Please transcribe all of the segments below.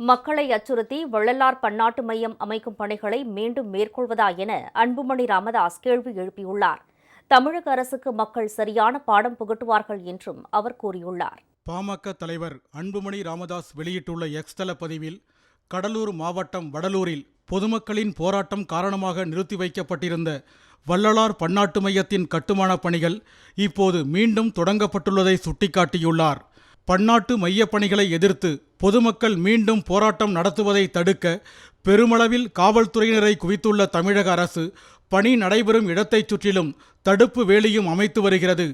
மக்களை அச்சுறுத்தி வள்ளலார் பன்னாட்டு மையம் அமைக்கும் பணிகளை மீண்டும் மேற்கொள்வதா என அன்புமணி ராமதாஸ் கேள்வி எழுப்பியுள்ளார். தமிழக அரசுக்கு மக்கள் சரியான பாடம் புகட்டுவார்கள் என்றும் அவர் கூறியுள்ளார். பாமக தலைவர் அன்புமணி ராமதாஸ் வெளியிட்டுள்ள எக்ஸ்தல பதிவில் கடலூர் மாவட்டம் வடலூரில் பொதுமக்களின் போராட்டம் காரணமாக நிறுத்தி வைக்கப்பட்டிருந்த வள்ளலார் பன்னாட்டு மையத்தின் கட்டுமானப் பணிகள் இப்போது மீண்டும் தொடங்கப்பட்டுள்ளதை சுட்டிக்காட்டியுள்ளார். பன்னாட்டு மையப் பணிகளை எதிர்த்து பொதுமக்கள் மீண்டும் போராட்டம் நடத்துவதை தடுக்க பெருமளவில் காவல்துறையினரை குவித்துள்ள தமிழக அரசு பணி நடைபெறும் இடத்தைச் சுற்றிலும் தடுப்பு வேலியும் அமைத்து வருகிறது.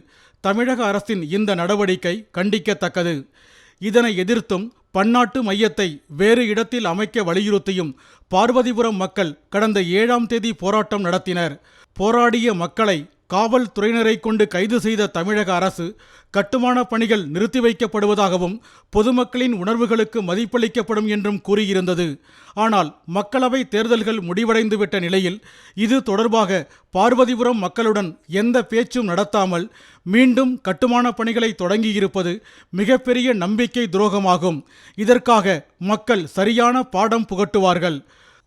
தமிழக அரசின் இந்த நடவடிக்கை கண்டிக்கத்தக்கது. இதனை எதிர்த்தும் பன்னாட்டு மையத்தை வேறு இடத்தில் அமைக்க வலியுறுத்தியும் பார்வதிபுரம் மக்கள் கடந்த ஏழாம் தேதி போராட்டம் நடத்தினர். போராடிய மக்களை காவல்துறையினரை கொண்டு கைது செய்த தமிழக அரசு கட்டுமான பணிகள் நிறுத்தி வைக்கப்படுவதாகவும் பொதுமக்களின் உணர்வுகளுக்கு மதிப்பளிக்கப்படும் என்றும் கூறியிருந்தது. ஆனால் மக்களவை தேர்தல்கள் முடிவடைந்துவிட்ட நிலையில் இது தொடர்பாக பார்வதிபுரம் மக்களுடன் எந்த பேச்சும் நடத்தாமல் மீண்டும் கட்டுமான பணிகளை தொடங்கியிருப்பது மிகப்பெரிய நம்பிக்கை துரோகமாகும். இதற்காக மக்கள் சரியான பாடம் புகட்டுவார்கள்.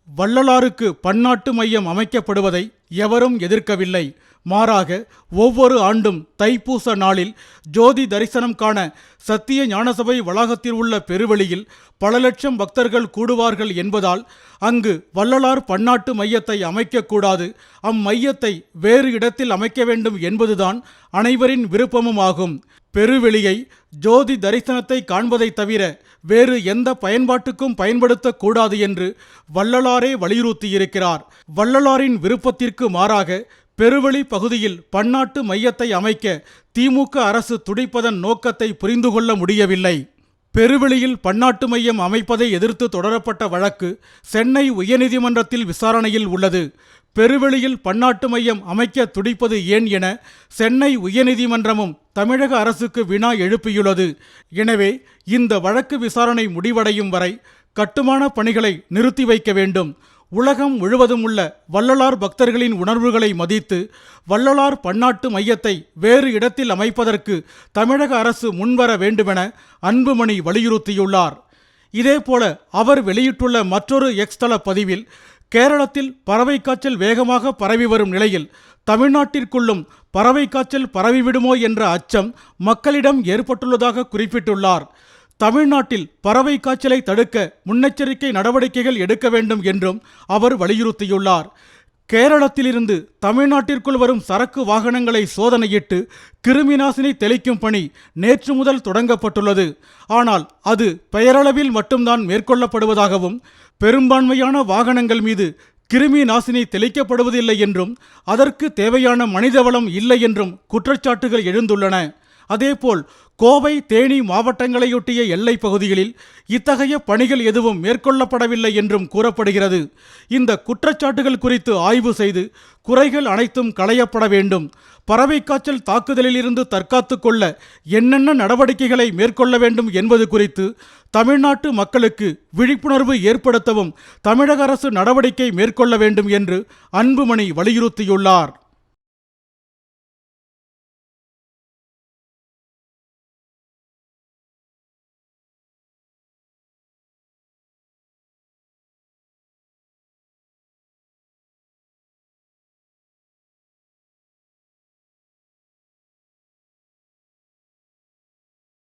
வள்ளலாருக்கு பன்னாட்டு மையம் அமைக்கப்படுவதை எவரும் எதிர்க்கவில்லை. மாறாக ஒவ்வொரு ஆண்டும் தைப்பூச நாளில் ஜோதி தரிசனம் காண சத்திய ஞானசபை வளாகத்தில் உள்ள பெருவெளியில் பல லட்சம் பக்தர்கள் கூடுவார்கள் என்பதால் அங்கு வள்ளலார் பன்னாட்டு மையத்தை அமைக்கக்கூடாது. அம்மையத்தை வேறு இடத்தில் அமைக்க வேண்டும் என்பதுதான் அனைவரின் விருப்பமும் ஆகும் பெருவெளியை ஜோதி தரிசனத்தை காண்பதை தவிர வேறு எந்த பயன்பாட்டுக்கும் பயன்படுத்தக்கூடாது என்று வள்ளலாரே வலியுறுத்தியிருக்கிறார். வள்ளலாரின் விருப்பத்திற்கு மாறாக பெருவெளி பகுதியில் பன்னாட்டு மையத்தை அமைக்க திமுக அரசு துடிப்பதன் நோக்கத்தை புரிந்து கொள்ள முடியவில்லை. பெருவெளியில் பன்னாட்டு மையம் அமைப்பதை எதிர்த்து தொடரப்பட்ட வழக்கு சென்னை உயர்நீதிமன்றத்தில் விசாரணையில் உள்ளது. பெருவெளியில் பன்னாட்டு மையம் அமைக்க துடிப்பது ஏன் என சென்னை உயர்நீதிமன்றமும் தமிழக அரசுக்கு வினா எழுப்பியுள்ளது. எனவே இந்த வழக்கு விசாரணை முடிவடையும் வரை கட்டுமான பணிகளை நிறுத்தி வைக்க வேண்டும். உலகம் முழுவதும் உள்ள வள்ளலார் பக்தர்களின் உணர்வுகளை மதித்து வள்ளலார் பன்னாட்டு மையத்தை வேறு இடத்தில் அமைப்பதற்கு தமிழக அரசு முன்வர வேண்டுமென அன்புமணி வலியுறுத்தியுள்ளார். இதேபோல அவர் வெளியிட்டுள்ள மற்றொரு எக்ஸ்தல பதிவில் கேரளத்தில் பறவை காய்ச்சல் வேகமாக பரவி வரும் நிலையில் தமிழ்நாட்டிற்குள்ளும் பறவை காய்ச்சல் பரவிவிடுமோ என்ற அச்சம் மக்களிடம் ஏற்பட்டுள்ளதாக குறிப்பிட்டுள்ளார். தமிழ்நாட்டில் பறவை காய்ச்சலை தடுக்க முன்னெச்சரிக்கை நடவடிக்கைகள் எடுக்க வேண்டும் என்றும் அவர் வலியுறுத்தியுள்ளார். கேரளத்திலிருந்து தமிழ்நாட்டிற்குள் வரும் சரக்கு வாகனங்களை சோதனையிட்டு கிருமிநாசினி தெளிக்கும் பணி நேற்று முதல் தொடங்கப்பட்டுள்ளது. ஆனால் அது பெயரளவில் மட்டும்தான் மேற்கொள்ளப்படுவதாகவும் பெரும்பான்மையான வாகனங்கள் மீது கிருமி நாசினி தெளிக்கப்படுவதில்லை என்றும் அதற்கு தேவையான மனிதவளம் இல்லை என்றும் குற்றச்சாட்டுகள் எழுந்துள்ளன. அதேபோல் கோவை தேனி மாவட்டங்களையொட்டிய எல்லைப் பகுதிகளில் இத்தகைய பணிகள் எதுவும் மேற்கொள்ளப்படவில்லை என்றும் கூறப்படுகிறது. இந்த குற்றச்சாட்டுகள் குறித்து ஆய்வு செய்து குறைகள் அனைத்தும் களையப்பட வேண்டும். பறவை காய்ச்சல் தாக்குதலிலிருந்து தற்காத்துக் கொள்ள என்னென்ன நடவடிக்கைகளை மேற்கொள்ள வேண்டும் என்பது குறித்து தமிழ்நாட்டு மக்களுக்கு விழிப்புணர்வு ஏற்படுத்தவும் தமிழக அரசு நடவடிக்கை மேற்கொள்ள வேண்டும் என்று அன்புமணி வலியுறுத்தியுள்ளார்.